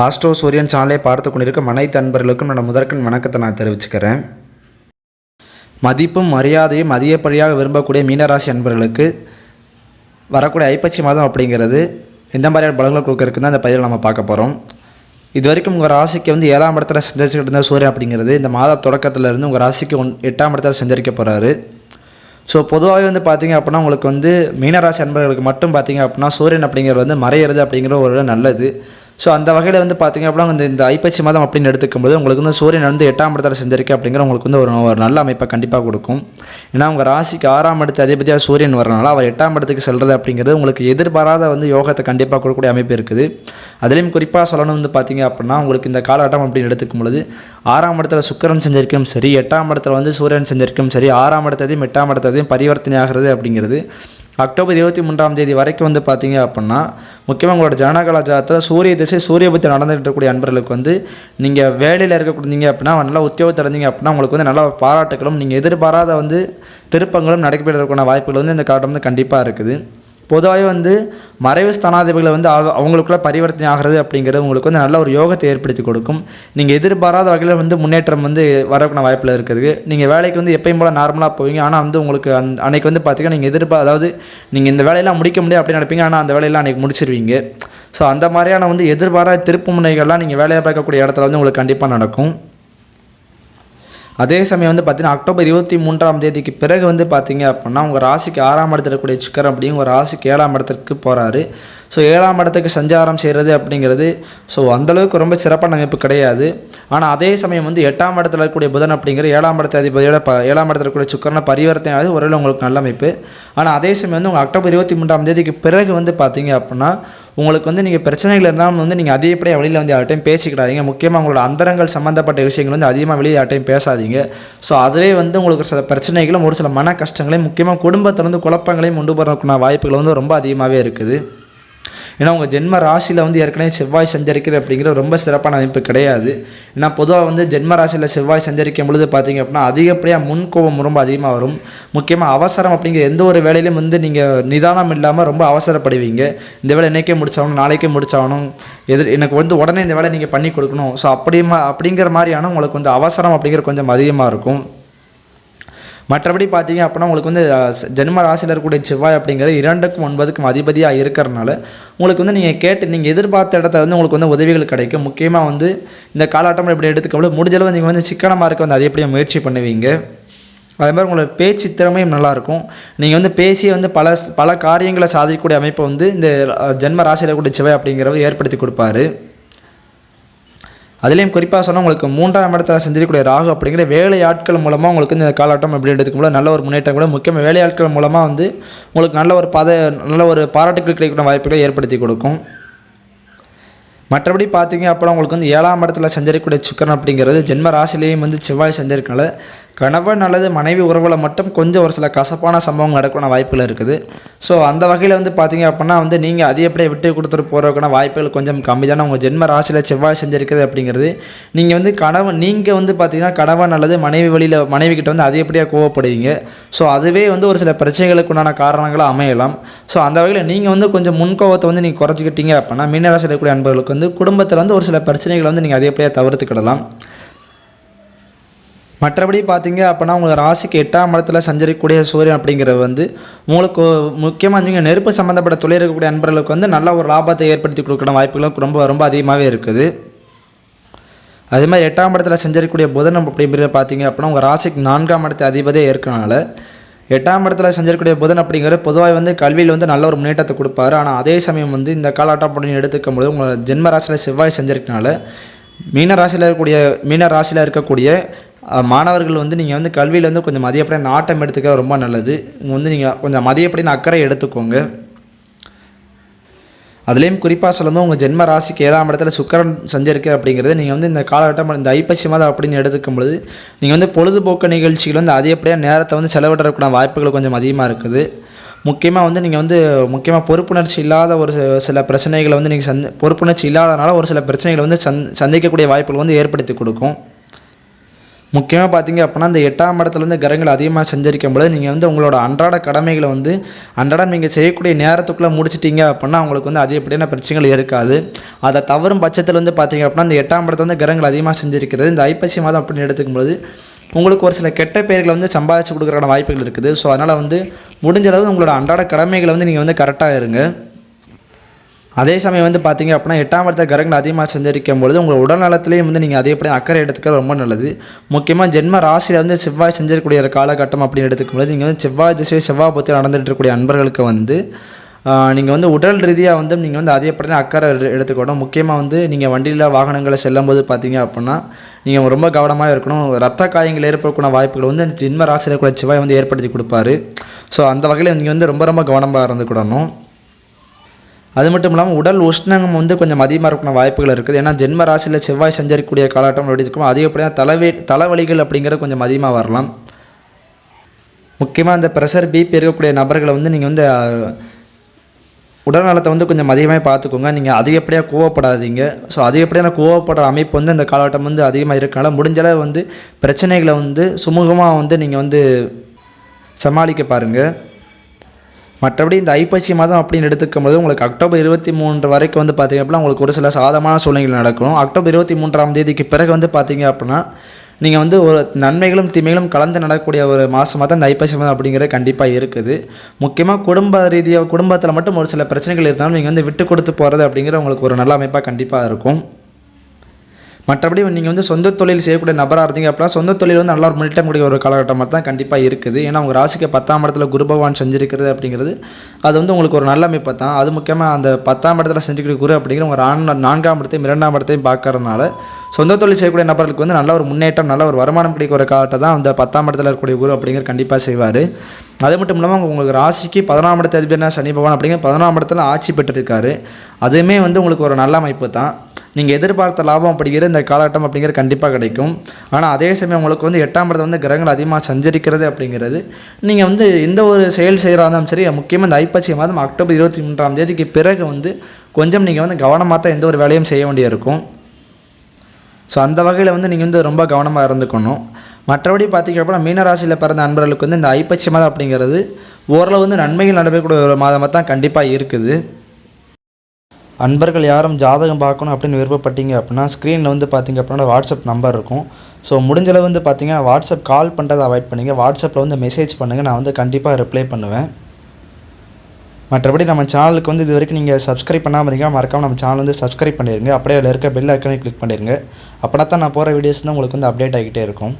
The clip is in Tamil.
ஆஸ்ட்ரோ சூரியன் சேனலை பார்த்து கொண்டிருக்கும் அனைத்து அன்பர்களுக்கும் என்னோட முதற்கண் வணக்கத்தை நான் தெரிவிச்சுக்கிறேன். மதிப்பும் மரியாதையும் அதிகப்படியாக விரும்பக்கூடிய மீனராசி அன்பர்களுக்கு வரக்கூடிய ஐப்பசி மாதம் அப்படிங்கிறது எந்த மாதிரியான பலன்கள் கொடுக்கறதுக்கு தான் இந்த பயிரை நம்ம பார்க்க போகிறோம் இது வரைக்கும் உங்கள் ராசிக்கு வந்து ஏழாம் இடத்துல சஞ்சரிச்சுக்கிட்டு இருந்த சூரியன் அப்படிங்கிறது இந்த மாத தொடக்கத்துல இருந்து உங்கள் ராசிக்கு ஒன் எட்டாம் இடத்துல சஞ்சரிக்க போகிறாரு ஸோ பொதுவாகவே வந்து பார்த்திங்க அப்படின்னா உங்களுக்கு வந்து மீனராசி அன்பர்களுக்கு மட்டும் பார்த்தீங்க அப்படின்னா சூரியன் அப்படிங்கிறது வந்து மறையிறது அப்படிங்கிற ஒரு நல்லது. ஸோ அந்த வகையில் வந்து பார்த்திங்க அப்படின்னா இந்த இந்த ஐப்பசி மாதம் அப்படின்னு எடுத்துக்கும்போது உங்களுக்கு வந்து சூரியன் வந்து எட்டாம் இடத்துல செஞ்சிருக்கு அப்படிங்கிற உங்களுக்கு வந்து ஒரு ஒரு நல்ல அமைப்பை கண்டிப்பாக கொடுக்கும். ஏன்னா உங்கள் ராசிக்கு ஆறாம் இடத்து அதிபதியாக சூரியன் வரனால அவர் எட்டாம் இடத்துக்கு செல்றது அப்படிங்கிறது உங்களுக்கு எதிர்பாராத வந்து யோகத்தை கண்டிப்பாக கொடுக்கக்கூடிய அமைப்பு இருக்குது. அதுலேயும் குறிப்பாக சொல்லணும் வந்து பார்த்தீங்க அப்படின்னா உங்களுக்கு இந்த காலகட்டம் அப்படின்னு எடுத்துக்கும் பொழுது ஆறாம் இடத்துல சுக்கிரன் செஞ்சிருக்கும் சரி எட்டாம் இடத்துல வந்து சூரியன் செஞ்சிருக்கும் சரி ஆறாம் இடத்ததையும் எட்டாம் இடத்ததையும் பரிவர்த்தனை ஆகிறது அப்படிங்கிறது. அக்டோபர் இருபத்தி மூன்றாம் தேதி வரைக்கும் வந்து பார்த்தீங்க அப்படின்னா முக்கியமாக உங்களோட ஜனகலா ஜாதத்தில் சூரிய திசை சூரிய புத்தி நடந்துகிட்டு இருக்கக்கூடிய அன்பர்களுக்கு வந்து நீங்கள் வேலையில் இருக்கக்கூடியீங்க அப்படின்னா நல்லா உத்தியோகத்தில் இருந்தீங்க அப்படின்னா உங்களுக்கு வந்து நல்ல பாராட்டுகளும் நீங்கள் எதிர்பாராத வந்து திருப்பங்களும் நடைபெறக்கூடிய வாய்ப்புகள் வந்து இந்த காலம் வந்து கண்டிப்பாக இருக்குது. பொதுவாகவே வந்து மறைவு ஸ்தானாதிபதிகளை வந்து அவங்களுக்குள்ள பரிவர்த்தனை ஆகிறது அப்படிங்கிறது உங்களுக்கு வந்து நல்ல ஒரு யோகத்தை ஏற்படுத்தி கொடுக்கும். நீங்கள் எதிர்பாராத வகையில் வந்து முன்னேற்றம் வந்து வரக்கூடிய வாய்ப்பில் இருக்குது நீங்கள் வேலைக்கு வந்து எப்பயும் போல் நார்மலாக போவீங்க. ஆனால் வந்து உங்களுக்கு அந் அன்னைக்கு வந்து பார்த்தீங்கன்னா நீங்கள் எதிர்பார் அதாவது நீங்கள் இந்த வேலையெல்லாம் முடிக்க முடியாது அப்படின்னு நினைப்பீங்க. ஆனால் அந்த வேலையெல்லாம் அன்றைக்கி முடிச்சிருவீங்க. ஸோ அந்த மாதிரியான வந்து எதிர்பாராத திருப்பு முனைகள்லாம் நீங்கள் வேலையை பார்க்கக்கூடிய இடத்துல வந்து உங்களுக்கு கண்டிப்பாக நடக்கும். அதே சமயம் வந்து பார்த்தீங்கன்னா அக்டோபர் இருபத்தி மூன்றாம் தேதிக்கு பிறகு வந்து பார்த்தீங்க அப்படின்னா உங்கள் ராசிக்கு ஆறாம் இடத்துல இருக்கக்கூடிய சிக்கர் அப்படிங்கிற ராசிக்கு ஏழாம் இடத்துக்கு போகிறாரு ஸோ ஏழாம் இடத்துக்கு சஞ்சாரம் செய்கிறது அப்படிங்கிறது ஸோ அந்தளவுக்கு ரொம்ப சிறப்பான அமைப்பு கிடையாது. ஆனால் அதே சமயம் வந்து எட்டாம் இடத்துல இருக்கக்கூடிய புதன் அப்படிங்கிற ஏழாம் இடத்த அதிபதியோட ப ஏழாம் இடத்துல இருக்கக்கூடிய சுக்கரனை பரிவர்த்தனை ஆகுது ஒருவேளை உங்களுக்கு நல்ல அமைப்பு. ஆனால் அதே சமயம் வந்து உங்கள் அக்டோபர் இருபத்தி மூன்றாம் தேதிக்கு பிறகு வந்து பார்த்தீங்க அப்படின்னா உங்களுக்கு வந்து நீங்கள் பிரச்சனைகள் இருந்தாலும் வந்து நீங்கள் அதிகப்படியாக வெளியில் வந்து யார்ட்டையும் பேசிக்கிடாதீங்க. முக்கியமாக உங்களோட அந்தரங்கள் சம்மந்தப்பட்ட விஷயங்கள் வந்து அதிகமாக வெளியே யார்ட்டையும் பேசாதீங்க. ஸோ அதுவே வந்து உங்களுக்கு சில பிரச்சனைகளும் ஒரு சில மன கஷ்டங்களையும் முக்கியமாக குடும்பத்தில் வந்து குழப்பங்களையும் கொண்டு வரக்கூடிய வாய்ப்புகள் வந்து ரொம்ப அதிகமாகவே இருக்குது. ஏன்னா உங்கள் ஜென்ம ராசியில் வந்து ஏற்கனவே செவ்வாய் சஞ்சரிக்கிற அப்படிங்கிற ரொம்ப சிறப்பான அமைப்பு கிடையாது. ஏன்னா பொதுவாக வந்து ஜென்ம ராசியில் செவ்வாய் சஞ்சரிக்கும் பொழுது பார்த்தீங்க அப்படின்னா அதிகப்படியாக முன்கோபம் ரொம்ப அதிகமாக வரும். முக்கியமாக அவசரம் அப்படிங்கிற எந்த ஒரு வேலையிலும் வந்து நீங்கள் நிதானம் இல்லாமல் ரொம்ப அவசரப்படுவீங்க. இந்த வேலை இன்னைக்கே முடிச்சாகணும் நாளைக்கே முடிச்சாகணும். எதிர் எனக்கு வந்து உடனே இந்த வேலை நீங்கள் பண்ணி கொடுக்கணும். ஸோ அப்படிமா அப்படிங்கிற மாதிரியான உங்களுக்கு வந்து அவசரம் அப்படிங்கிற கொஞ்சம் அதிகமாக இருக்கும். மற்றபடி பார்த்தீங்க அப்படின்னா உங்களுக்கு வந்து ஜென்ம ராசியில் இருக்கக்கூடிய செவ்வாய் அப்படிங்கிறது இரண்டுக்கும் ஒன்பதுக்கும் அதிபதியாக இருக்கிறனால உங்களுக்கு வந்து நீங்கள் கேட்டு நீங்கள் எதிர்பார்த்த இடத்துல வந்து உங்களுக்கு வந்து உதவிகள் கிடைக்கும். முக்கியமாக வந்து இந்த காலகட்டம் எப்படி எடுத்துக்கொள்ள முடிஞ்சளவு நீங்கள் வந்து சிக்கனமாக இருக்க வந்து அதிகப்படியாக முயற்சி பண்ணுவீங்க. அதே மாதிரி உங்களோட பேச்சு திறமையும் நல்லாயிருக்கும் நீங்கள் வந்து பேசி வந்து பல பல காரியங்களை சாதிக்கக்கூடிய அமைப்பை வந்து இந்த ஜென்ம ராசியில் இருக்கக்கூடிய செவ்வாய் அப்படிங்கிறவர் ஏற்படுத்தி கொடுப்பாரு. அதுலேயும் குறிப்பாக சொன்னால் உங்களுக்கு மூன்றாம் இடத்துல செஞ்சிருக்கக்கூடிய ராகு அப்படிங்கிற வேலையாட்கள் மூலமாக உங்களுக்கு இந்த காலகட்டம் அப்படின்றதுக்கு எடுத்துக்கும்போது நல்ல ஒரு முன்னேற்றம் கூட முக்கியமாக வேலையாட்கள் மூலமாக வந்து உங்களுக்கு நல்ல ஒரு பத நல்ல ஒரு பாராட்டுகள் கிடைக்கிற வாய்ப்புகளை ஏற்படுத்தி கொடுக்கும். மற்றபடி பார்த்தீங்க அப்படின்னா உங்களுக்கு வந்து ஏழாம் இடத்துல செஞ்சிருக்கக்கூடிய சுக்கரன் அப்படிங்கிறது ஜென்ம ராசிலேயும் வந்து செவ்வாய் செஞ்சிருக்கனால கணவன் அல்லது மனைவி உறவில் மட்டும் கொஞ்சம் ஒரு சில கசப்பான சம்பவங்கள் நடக்கணும் வாய்ப்புகள் இருக்குது. ஸோ அந்த வகையில் வந்து பார்த்தீங்க அப்படின்னா வந்து நீங்கள் அதிகப்படியே விட்டு கொடுத்துட்டு போகிறதுக்கான வாய்ப்புகள் கொஞ்சம் கம்மி தானே. உங்கள் ஜென்ம ராசியில் செவ்வாய் செஞ்சிருக்குது அப்படிங்கிறது. நீங்கள் வந்து கணவன் நீங்கள் வந்து பார்த்தீங்கன்னா கணவன் அல்லது மனைவி வழியில் மனைவி கிட்ட வந்து அதிகப்படியாக கோவப்படுவீங்க. ஸோ அதுவே வந்து ஒரு சில பிரச்சனைகளுக்கு உண்டான காரணங்களாக அமையலாம். ஸோ அந்த வகையில் நீங்கள் வந்து கொஞ்சம் முன்கோவத்தை வந்து நீங்கள் குறைச்சிக்கிட்டீங்க அப்படின்னா மீனராசியில் இருக்கக்கூடிய அன்பர்களுக்கு வந்து குடும்பத்தில் வந்து ஒரு சில பிரச்சனைகளை வந்து நீங்கள் அதிகப்படியாக தவிர்த்துக்கிடலாம். மற்றபடி பார்த்தீங்க அப்படின்னா உங்கள் ராசிக்கு எட்டாம் இடத்துல சஞ்சரிக்கக்கூடிய சூரியன் அப்படிங்கிறது வந்து உங்களுக்கு முக்கியமாக நீங்கள் நெருப்பு சம்மந்தப்பட்ட தொழில் இருக்கக்கூடிய நண்பர்களுக்கு வந்து நல்ல ஒரு லாபத்தை ஏற்படுத்தி கொடுக்குற வாய்ப்புகளும் ரொம்ப ரொம்ப அதிகமாகவே இருக்குது. அதே மாதிரி எட்டாம் இடத்துல செஞ்சிருக்கக்கூடிய புதன் அப்படிங்கிற பார்த்தீங்க அப்படின்னா உங்கள் ராசிக்கு நான்காம் இடத்தை அதிபதியே இருக்கனால எட்டாம் இடத்துல செஞ்சிருக்கக்கூடிய புதன் அப்படிங்கிற பொதுவாக வந்து கல்வியில் வந்து நல்ல ஒரு முன்னேற்றத்தை கொடுப்பாரு. ஆனால் அதே சமயம் வந்து இந்த காலாட்டம் அப்படின்னு எடுத்துக்கும் போது உங்கள் ஜென்ம ராசியில் செவ்வாய் செஞ்சிருக்கனால மீன ராசியில் இருக்கக்கூடிய மீன ராசியில் இருக்கக்கூடிய மாணவர்கள் வந்து நீங்கள் வந்து கல்வியில் வந்து கொஞ்சம் மதியப்படியாக நாட்டம் எடுத்துக்க ரொம்ப நல்லது. இங்கே வந்து நீங்கள் கொஞ்சம் அதிகப்படியான அக்கறை எடுத்துக்கோங்க. அதுலேயும் குறிப்பாக சொல்லும்போது உங்கள் ஜென்ம ராசிக்கு ஏழாம் இடத்துல சுக்கரன் செஞ்சிருக்கு அப்படிங்கிறது நீங்கள் வந்து இந்த காலகட்டம் இந்த ஐப்பசி மாதம் அப்படின்னு எடுத்துக்கும் பொழுது நீங்கள் வந்து பொழுதுபோக்கு நிகழ்ச்சிகள் வந்து அதிகப்படியாக நேரத்தை வந்து செலவிடக்கூடிய வாய்ப்புகள் கொஞ்சம் அதிகமாக இருக்குது. முக்கியமாக வந்து நீங்கள் வந்து முக்கியமாக பொறுப்புணர்ச்சி இல்லாத ஒரு சில பிரச்சனைகளை வந்து நீங்கள் சந்தி பொறுப்புணர்ச்சி இல்லாதனால ஒரு சில பிரச்சனைகளை வந்து சந் சந்திக்கக்கூடிய வாய்ப்புகள் வந்து ஏற்படுத்தி கொடுக்கும். முக்கியமாக பார்த்தீங்க அப்படின்னா இந்த எட்டாம் இடத்துல வந்து கிரகங்கள் அதிகமாக சஞ்சரிக்கும் பொழுது நீங்கள் வந்து உங்களோட அன்றாட கடமைகளை வந்து அன்றாடம் நீங்கள் செய்யக்கூடிய நேரத்துக்குள்ளே முடிச்சிட்டிங்க அப்படின்னா உங்களுக்கு வந்து அதிகப்படியான பிரச்சனைகள் இருக்காது. அதை தவறும் பட்சத்தில் வந்து பார்த்தீங்க அப்படின்னா இந்த எட்டாம் இடத்துல வந்து கிரகங்கள் அதிகமாக செஞ்சிருக்கிறது இந்த ஐப்பசி மாதம் அப்படின்னு எடுத்துக்கும்போது உங்களுக்கு ஒரு சில கெட்ட பெயர்களை வந்து சம்பாதிச்சு கொடுக்குறக்கான வாய்ப்புகள் இருக்குது. ஸோ அதனால் வந்து முடிஞ்சளவு உங்களோட அன்றாட கடமைகளை வந்து நீங்கள் வந்து கரெக்டாக இருங்க. அதே சமயம் வந்து பார்த்தீங்க அப்படின்னா எட்டாம் இடத்த கிரகங்கள் அதிகமாக சஞ்சரிக்கும் பொழுது உங்கள் உடல் நலத்திலையும் வந்து நீங்கள் அதேபடி அக்கறை எடுத்துக்க ரொம்ப நல்லது. முக்கியமாக ஜென்ம ராசியில் வந்து செவ்வாய் செஞ்சிருக்கக்கூடிய ஒரு காலகட்டம் அப்படின்னு எடுத்துக்கும் பொழுது நீங்கள் வந்து செவ்வாய் திசை செவ்வாய் பற்றி நடந்துகிட்டு இருக்கக்கூடிய அன்பர்களுக்கு வந்து நீங்கள் வந்து உடல் ரீதியாக வந்து நீங்கள் வந்து அதிகப்படியான அக்கறை எடுத்துக்கணும். முக்கியமாக வந்து நீங்கள் வண்டியில் வாகனங்களை செல்லும்போது பார்த்தீங்க அப்படின்னா நீங்கள் ரொம்ப கவனமாக இருக்கணும். ரத்த காயங்கள் ஏற்படக்கூடிய வாய்ப்புகள் வந்து அந்த ஜென்ம ராசியில் கூட செவ்வாய் வந்து ஏற்படுத்தி கொடுப்பாரு. ஸோ அந்த வகையில் நீங்கள் வந்து ரொம்ப ரொம்ப கவனமாக இருந்துக்கிடணும் அது மட்டும் இல்லாமல் உடல் உஷ்ணங்கம் வந்து கொஞ்சம் அதிகமாக இருக்கணும் வாய்ப்புகள் இருக்குது. ஏன்னா ஜென்ம ராசியில் செவ்வாய் சஞ்சரிக்கக்கூடிய காலகட்டம் எப்படி இருக்கும் அதிகப்படியாக தலைவே தலைவலிகள் அப்படிங்கிறது கொஞ்சம் அதிகமாக வரலாம். முக்கியமாக அந்த ப்ரெஷர் பிபி இருக்கக்கூடிய நபர்களை வந்து நீங்கள் வந்து உடல் நலத்தை வந்து கொஞ்சம் அதிகமாக பார்த்துக்கோங்க. நீங்கள் அதிகப்படியாக கோவப்படாதீங்க. ஸோ அதிகப்படியான கோவப்படுற அமைப்பு வந்து இந்த காலகட்டம் வந்து அதிகமாக இருக்கனால முடிஞ்ச அளவு வந்து பிரச்சனைகளை வந்து சுமூகமாக வந்து நீங்கள் வந்து சமாளிக்க பாருங்கள் மற்றபடி இந்த ஐப்பசி மாதம் அப்படின்னு எடுத்துக்கும் போது உங்களுக்கு அக்டோபர் இருபத்தி மூன்று வரைக்கும் வந்து பார்த்தீங்க அப்படின்னா உங்களுக்கு ஒரு சில சாதமான சூழ்நிலைகள் நடக்கும் அக்டோபர் இருபத்தி மூன்றாம் தேதிக்கு பிறகு வந்து பார்த்திங்க அப்படின்னா நீங்கள் வந்து ஒரு நன்மைகளும் தீமைகளும் கலந்து நடக்கக்கூடிய ஒரு மாதமாக தான் இந்த ஐப்பசி மாதம் அப்படிங்கிறது கண்டிப்பாக இருக்குது. முக்கியமாக குடும்ப ரீதியாக குடும்பத்தில் மட்டும் ஒரு சில பிரச்சனைகள் இருந்தாலும் நீங்கள் வந்து விட்டு கொடுத்து போகிறது அப்படிங்கிற உங்களுக்கு ஒரு நல்ல அமைப்பாக கண்டிப்பாக இருக்கும். மற்றபடி நீங்கள் வந்து சொந்த தொழில் செய்யக்கூடிய நபராக இருந்தீங்க அப்படின்னா சொந்த தொழில் வந்து நல்லா ஒரு முன்னேற்றம் கூடிய ஒரு காலகட்டமாக தான் கண்டிப்பாக இருக்குது. ஏன்னா உங்கள் ராசிக்கு பத்தாம் இடத்துல குரு பகவான் செஞ்சிருக்கிறது அப்படிங்கிறது அது வந்து உங்களுக்கு ஒரு நல்ல அமைப்பு தான். அது முக்கியமாக அந்த பத்தாம் இடத்துல செஞ்சுக்கிற குரு அப்படிங்கிற உங்கள் நான்காம் இடத்தையும் இரண்டாம் இடத்தையும் பார்க்கறதுனால சொந்த தொழில் செய்யக்கூடிய நபர்களுக்கு வந்து நல்ல ஒரு முன்னேற்றம் நல்ல ஒரு வருமானம் கிடைக்கிற ஒரு காலத்தை தான் அந்த பத்தாம் இடத்துல இருக்கக்கூடிய குரு அப்படிங்கிற கண்டிப்பாக செய்வார். அது மட்டும் இல்லாமல் உங்களுக்கு ராசிக்கு பதினாம் இடத்து அதிபர்னா சனி பகவான் அப்படிங்கிற பதினாம் இடத்துல ஆட்சி பெற்றிருக்காரு. அதுவுமே வந்து உங்களுக்கு ஒரு நல்ல அமைப்பு தான். நீங்கள் எதிர்பார்த்த லாபம் அப்படிங்கிற இந்த காலகட்டம் அப்படிங்கிறது கண்டிப்பாக கிடைக்கும். ஆனால் அதே சமயம் உங்களுக்கு வந்து எட்டாம் இடத்துல வந்து கிரகங்கள் அதிகமாக சஞ்சரிக்கிறது அப்படிங்கிறது நீங்கள் வந்து எந்த ஒரு செயல் செய்கிறா இருந்தாலும் சரி முக்கியமாக இந்த ஐப்பசி மாதம் அக்டோபர் இருபத்தி மூன்றாம் தேதிக்கு பிறகு வந்து கொஞ்சம் நீங்கள் வந்து கவனமாக தான் எந்த ஒரு வேலையும் செய்ய வேண்டியிருக்கும். ஸோ அந்த வகையில் வந்து நீங்கள் வந்து ரொம்ப கவனமாக இருந்துக்கணும். மற்றபடி பார்த்தீங்க அப்படின்னா மீனராசியில் பிறந்த நண்பர்களுக்கு வந்து இந்த ஐப்பசி மாதம் அப்படிங்கிறது ஓரளவு வந்து நன்மைகள் நடைபெறக்கூடிய ஒரு மாதமாக தான் கண்டிப்பாக இருக்குது. அன்பர்கள் யாரும் ஜாதகம் பார்க்கணும் அப்படின்னு விருப்பப்பட்டீங்க அப்படின்னா ஸ்க்ரீனில் வந்து பார்த்திங்க அப்படின்னா வாட்ஸ்அப் நம்பர் இருக்கும். ஸோ முடிஞ்சளவு வந்து பார்த்தீங்கன்னா வாட்ஸ்அப் கால் பண்ணுறதை அவாய்ட் பண்ணுங்க. வாட்ஸ்அப்பில் வந்து மெசேஜ் பண்ணுங்கள் நான் வந்து கண்டிப்பாக ரிப்ளை பண்ணுவேன். மற்றபடி நம்ம சேனலுக்கு வந்து இது வரைக்கும் நீங்கள் சப்ஸ்கிரைப் பண்ணாமல் இருந்தீங்கன்னா மறக்காம நம்ம சேனல் வந்து சப்ஸ்கிரைப் பண்ணிடுங்க அப்படியே அதில் இருக்க பெல் ஐக்கனை கிளிக் பண்ணிடுங்க அப்படின்னா தான் நான் போகிற வீடியோஸ் வந்து உங்களுக்கு வந்து அப்டேட் ஆகிக்கிட்டே இருக்கும்.